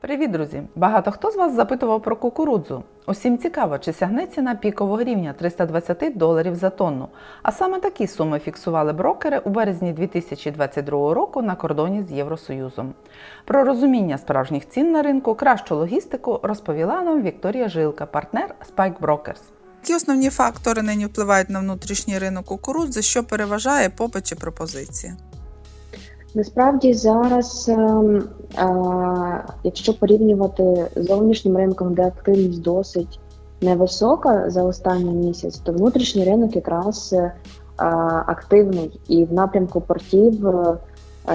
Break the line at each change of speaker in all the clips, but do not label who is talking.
Привіт, друзі! Багато хто з вас запитував про кукурудзу. Усім цікаво, чи сягне ціна пікового рівня 320 доларів за тонну. А саме такі суми фіксували брокери у березні 2022 року на кордоні з Євросоюзом. Про розуміння справжніх цін на ринку, кращу логістику розповіла нам Вікторія Жилка, партнер Spike Brokers.
Які основні фактори нині впливають на внутрішній ринок кукурудзи, що переважає попит чи пропозиція?
Насправді зараз, ем, е, якщо порівнювати з зовнішнім ринком, де активність досить невисока за останній місяць, то внутрішній ринок якраз е, активний і в напрямку портів е,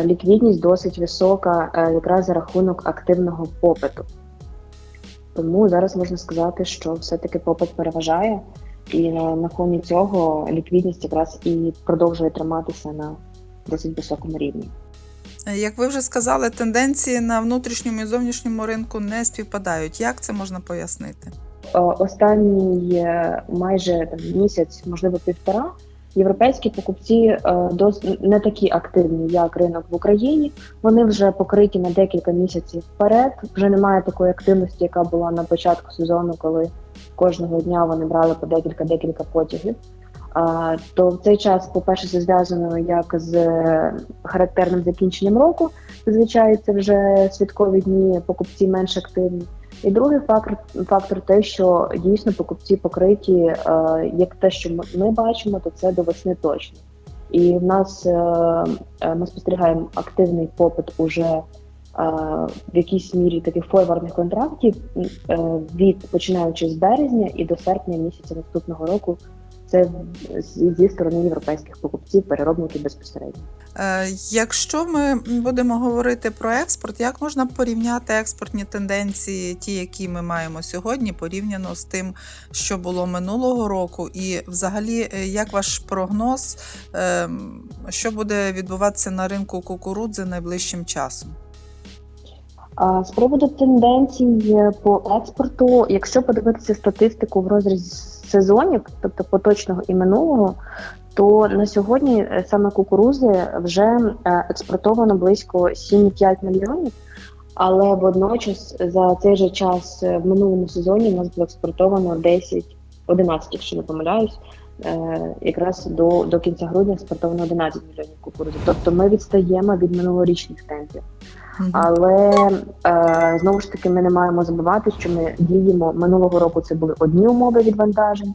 ліквідність досить висока, якраз за рахунок активного попиту. Тому зараз можна сказати, що все-таки попит переважає, і на фоні цього ліквідність якраз і продовжує триматися на досить високому рівні.
Як ви вже сказали, тенденції на внутрішньому і зовнішньому ринку не співпадають. Як це можна пояснити?
Останній е, майже там, місяць, можливо, півтора, європейські покупці е, не такі активні, як ринок в Україні. Вони вже покриті на декілька місяців вперед. Вже немає такої активності, яка була на початку сезону, коли кожного дня вони брали по декілька декілька потягів. То в цей час, по-перше, це зв'язано як з характерним закінченням року. Зазвичай це вже святкові дні, покупці менш активні. І другий фактор фактор те, що дійсно покупці покриті, як те, що ми- бачимо, то це до весни точно. І в нас е, е, ми спостерігаємо активний попит уже е, в якійсь мірі таких форвардних контрактів від починаючи з березня і до серпня місяця наступного року. Це зі сторони європейських покупців, переробників безпосередньо.
Е, Якщо ми будемо говорити про експорт, як можна порівняти експортні тенденції, ті, які ми маємо сьогодні, порівняно з тим, що було минулого року, і взагалі, е, як ваш прогноз, е, що буде відбуватися на ринку кукурудзи найближчим часом?
З приводу тенденцій е, по експорту, якщо подивитися статистику в розрізі сезонів, тобто поточного і минулого, то на сьогодні е, саме кукурузи вже е, експортовано близько 7,5 мільйонів. Але водночас за цей же час е, в минулому сезоні у нас було експортовано 10, 11, якщо не помиляюсь. Якраз до, до кінця грудня експортовано 11 мільйонів кукурузи. Тобто ми відстаємо від минулорічних темпів. Але е, знову ж таки ми не маємо забувати, що ми діємо минулого року. Це були одні умови відвантажень.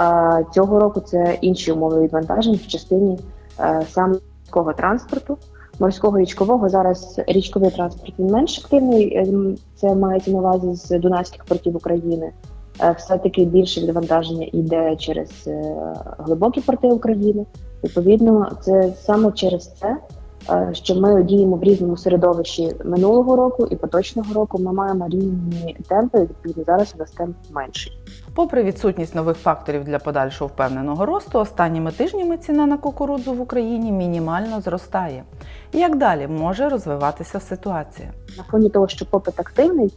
Е, цього року це інші умови відвантажень в частині е, саме морського транспорту. Морського річкового зараз річковий транспорт він менш активний. е, Це мається на увазі з дунайських портів України. Е, все-таки більше відвантаження йде через е, глибокі порти України. Відповідно, це саме через це що ми діємо в різному середовищі минулого року і поточного року. Ми маємо різні темпи. Відповідно, зараз у нас темп менший.
Попри відсутність нових факторів для подальшого впевненого росту, останніми тижнями ціна на кукурудзу в Україні мінімально зростає. Як далі може розвиватися ситуація?
На фоні того, що попит активний,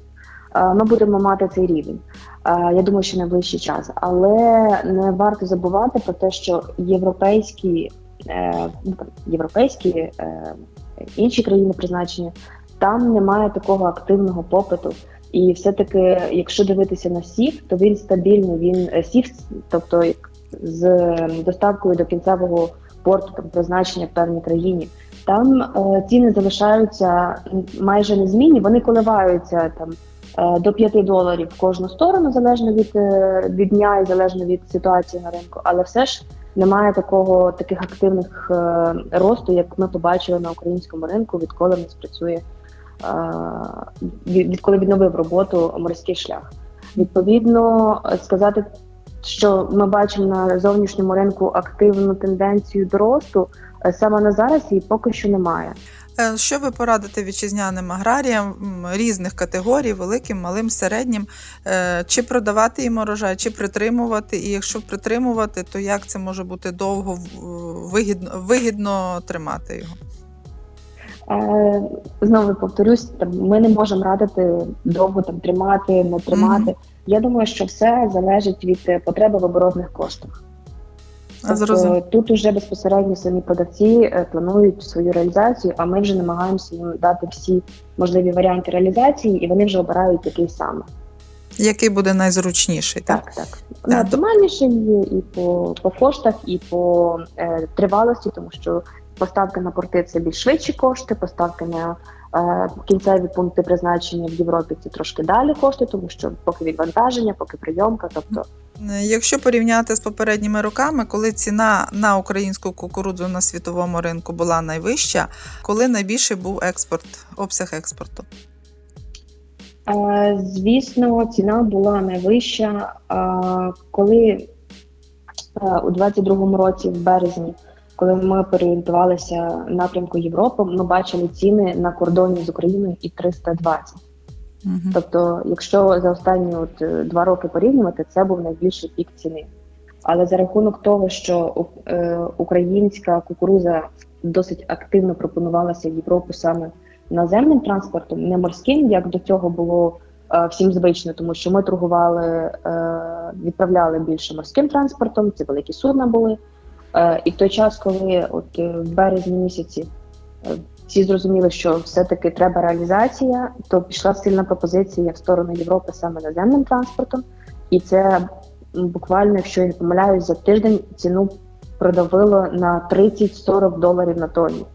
е, ми будемо мати цей рівень. Е, Я думаю, що найближчий час, але не варто забувати про те, що європейські, е, ну, там, європейські е, інші країни призначення там немає такого активного попиту. І все-таки, якщо дивитися на сів, то він стабільний. Він е, сів, тобто з доставкою до кінцевого порту там призначення в певній країні. Там е, ціни залишаються майже незмінні, вони коливаються там е, до 5 доларів в кожну сторону, залежно від, е, від дня і залежно від ситуації на ринку, але все ж немає такого таких активних е, росту, як ми побачили на українському ринку, відколи в нас працює е, від- відколи відновив роботу морський шлях. Відповідно, сказати, що ми бачимо на зовнішньому ринку активну тенденцію до росту, е, саме на зараз її поки що немає.
Е, Що ви порадите вітчизняним аграріям різних категорій, великим, малим, середнім, Е, чи продавати їм урожай, чи притримувати? І якщо притримувати, то як це може бути довго вигідно, вигідно тримати його?
Е, знову повторюсь, там ми не можемо радити довго там тримати, не тримати.
Мгм.
Я думаю, що все залежить від е, потреби в оборотних коштах.
Зрозуміло.
тут уже безпосередньо самі продавці е, планують свою реалізацію, а ми вже намагаємося їм дати всі можливі варіанти реалізації, і вони вже обирають який саме.
Який буде найзручніший, так?
Так, так. Ну, є і по, по коштах, і по е, тривалості, тому що поставки на порти це більш швидші кошти, поставки на е, кінцеві пункти призначення в Європі це трошки далі кошти, тому що поки відвантаження, поки прийомка, тобто
Якщо порівняти з попередніми роками, коли ціна на українську кукурудзу на світовому ринку була найвища, коли найбільший був експорт, обсяг експорту?
Е, Звісно, ціна була найвища, е, коли е, у 22-му році, в березні, коли ми переорієнтувалися напрямку Європи, ми бачили ціни на кордоні з Україною і 320.
Угу.
Тобто, якщо за останні от е, два роки порівнювати, це був найбільший пік ціни. Але за рахунок того, що е, українська кукуруза досить активно пропонувалася в Європу саме наземним транспортом, не морським, як до цього було е, всім звично, тому що ми торгували, е, відправляли більше морським транспортом, це великі судна були. Е, і в той час, коли от е, в березні місяці е, всі зрозуміли, що все-таки треба реалізація, то пішла сильна пропозиція в сторону Європи саме наземним транспортом, і це буквально, якщо я не помиляюсь, за тиждень ціну продавило на 30-40 доларів на тонні.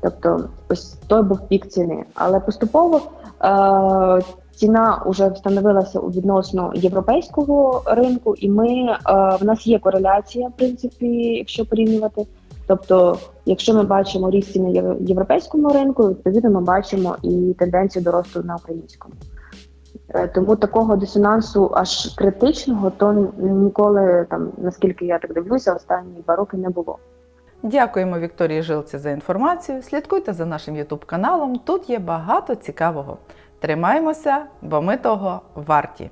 Тобто, ось той був пік ціни. Але поступово е- ціна вже встановилася у відносно європейського ринку, і ми е- в нас є кореляція, в принципі, якщо порівнювати. Тобто, якщо ми бачимо ріст на європейському ринку, відповідно ми бачимо і тенденцію до росту на українському. Е, Тому такого дисонансу аж критичного, то ніколи там, наскільки я так дивлюся, останні два роки не було.
Дякуємо Вікторії Жилці за інформацію. Слідкуйте за нашим YouTube каналом. Тут є багато цікавого. Тримаємося, бо ми того варті.